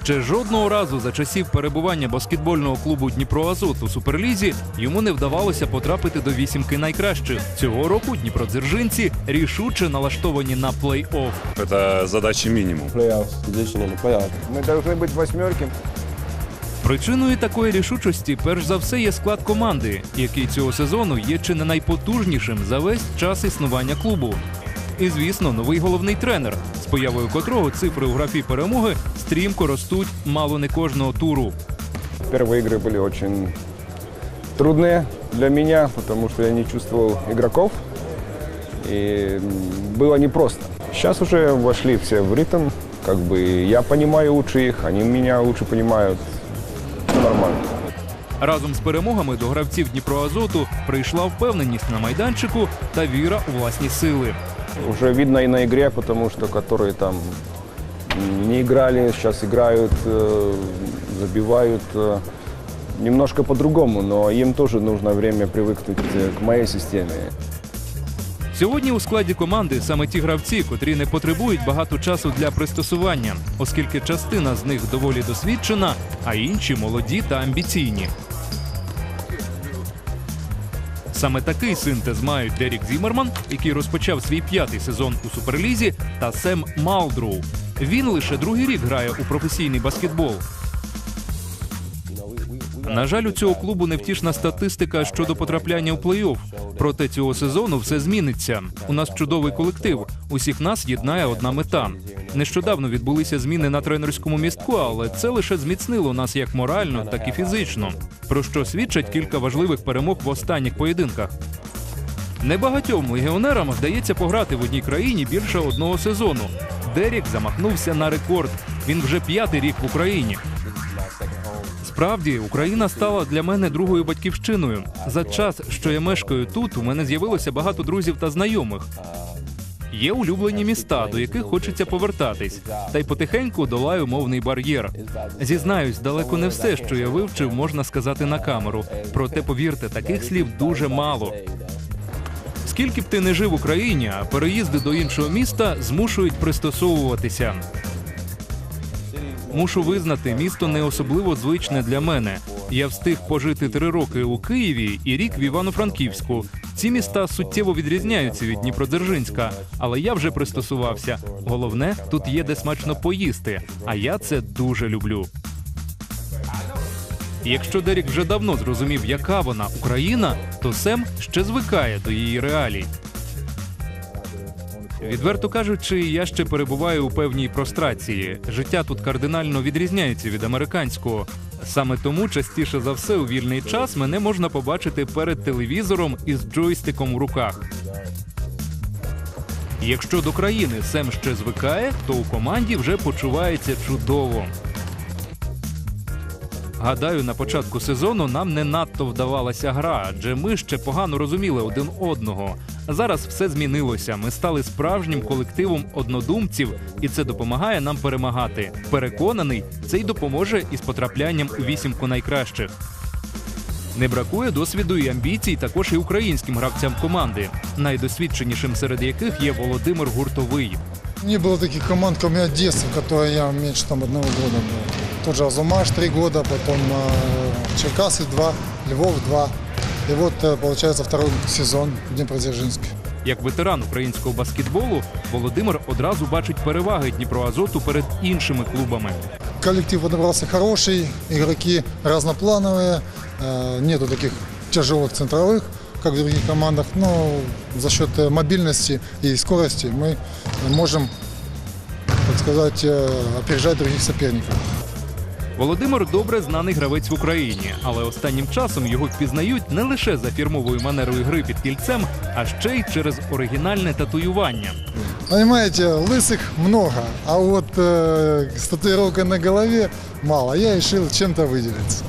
Ще жодного разу за часів перебування баскетбольного клубу Дніпроазот у суперлізі йому не вдавалося потрапити до вісімки найкращих. Цього року дніпродзержинці рішуче налаштовані на плей-офф. Это задача минимум. Плей-офф, position in the playoff. Мы должны быть восьмерки. Причиною такої рішучості, перш за все, є склад команди, який цього сезону є чи не найпотужнішим за весь час існування клубу. І, звісно, новий головний тренер, з появою котрого цифри у графі перемоги стрімко ростуть мало не кожного туру. Первые игры были очень трудные для меня, потому что я не чувствовал игроков. И м, было непросто. Сейчас уже вошли все в ритм. Как бы я понимаю лучше их, они меня лучше понимают. Все нормально. Разом з перемогами до гравців Дніпроазоту прийшла впевненість на майданчику та віра у власні сили. Уже видно и на игре, потому что которые там м, не играли, сейчас играют, э, забивают э, немножко по-другому, но им тоже нужно время привыкнуть э, к моей системе. Сьогодні у складі команди саме ті гравці, котрі не потребують багато часу для пристосування, оскільки частина з них доволі досвідчена, а інші молоді та амбіційні. Саме такий синтез мають Дерік Зімерман, який розпочав свій п'ятий сезон у суперлізі, та Сем Малдроу. Він лише другий рік грає у професійний баскетбол. На жаль, у цього клубу невтішна статистика щодо потрапляння у плей-офф. Проте цього сезону все зміниться. У нас чудовий колектив. Усіх нас єднає одна мета. Нещодавно відбулися зміни на тренерському містку, але це лише зміцнило нас як морально, так і фізично. Про що свідчать кілька важливих перемог в останніх поєдинках. Небагатьом легіонерам вдається пограти в одній країні більше одного сезону. Дерік замахнувся на рекорд. Він вже п'ятий рік в Україні. Справді, Україна стала для мене другою батьківщиною. За час, що я мешкаю тут, у мене з'явилося багато друзів та знайомих. Є улюблені міста, до яких хочеться повертатись, та й потихеньку долаю мовний бар'єр. Зізнаюсь, далеко не все, що я вивчив, можна сказати на камеру. Проте, повірте, таких слів дуже мало. Скільки б ти не жив в Україні, а переїзди до іншого міста змушують пристосовуватися. Мушу визнати, місто не особливо звичне для мене. Я встиг пожити три роки у Києві і рік в Івано-Франківську. Ці міста суттєво відрізняються від Дніпродзержинська, але я вже пристосувався. Головне, тут є де смачно поїсти, а я це дуже люблю. Якщо Дерік вже давно зрозумів, яка вона Україна, то Сем ще звикає до її реалій. Відверто кажучи, я ще перебуваю у певній прострації. Життя тут кардинально відрізняється від американського. Саме тому частіше за все у вільний час мене можна побачити перед телевізором із джойстиком в руках. Якщо до країни Сем ще звикає, то у команді вже почувається чудово. Гадаю, на початку сезону нам не надто вдавалася гра, адже ми ще погано розуміли один одного. Зараз все змінилося. Ми стали справжнім колективом однодумців, і це допомагає нам перемагати. Переконаний, це й допоможе із потраплянням у вісімку найкращих. Не бракує досвіду і амбіцій також і українським гравцям команди, найдосвідченішим серед яких є Володимир Гуртовий. Не было таких команд, кроме Одессы, в которой я меньше там одного года был. Тот же Азумаш три года, потом э, Черкасы два, Львов два. И вот э, получается второй сезон в Днепродзержинске. Як ветеран українського баскетболу, Володимир одразу бачить переваги Дніпроазоту перед іншими клубами. Коллектив подобрался хороший, игроки разноплановые, э, нету таких тяжелых центровых, как в других командах, но за счет э, мобильности и скорости мы можем, так сказать, э, опережать других соперников. Володимир добре знаний гравець в Україні, але останнім часом його впізнають не лише за фірмовою манерою гри під кільцем, а ще й через оригінальне татуювання. Понимаете, лысых много, а вот э, с татуировкой на голове мало. Я решил чем-то выделиться.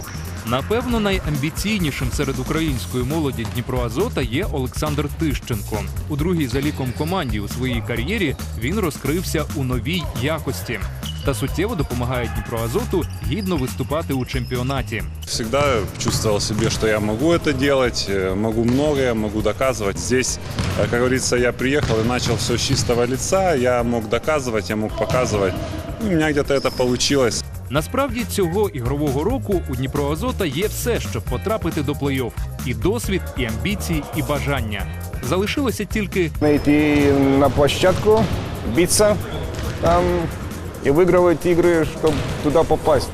Напевно, найамбіційнішим серед української молоді Дніпроазота є Олександр Тищенко. У другій за ліком команді у своїй кар'єрі він розкрився у новій якості та суттєво допомагає Дніпроазоту гідно виступати у чемпіонаті. Всегда чувствовал в себе, что я могу это делать, э, могу многое, могу доказывать. Здесь, э, как говорится, я приехал и начал все с чистого лица. Я мог доказывать, я мог показывать. Ну, у меня где-то это получилось. Насправді цього ігрового року у Дніпро Азота є все, щоб потрапити до плей-офф. І досвід, і амбіції, і бажання. Залишилося тільки Идти на площадку, биться там и выигрывать игры, чтобы туда попасть.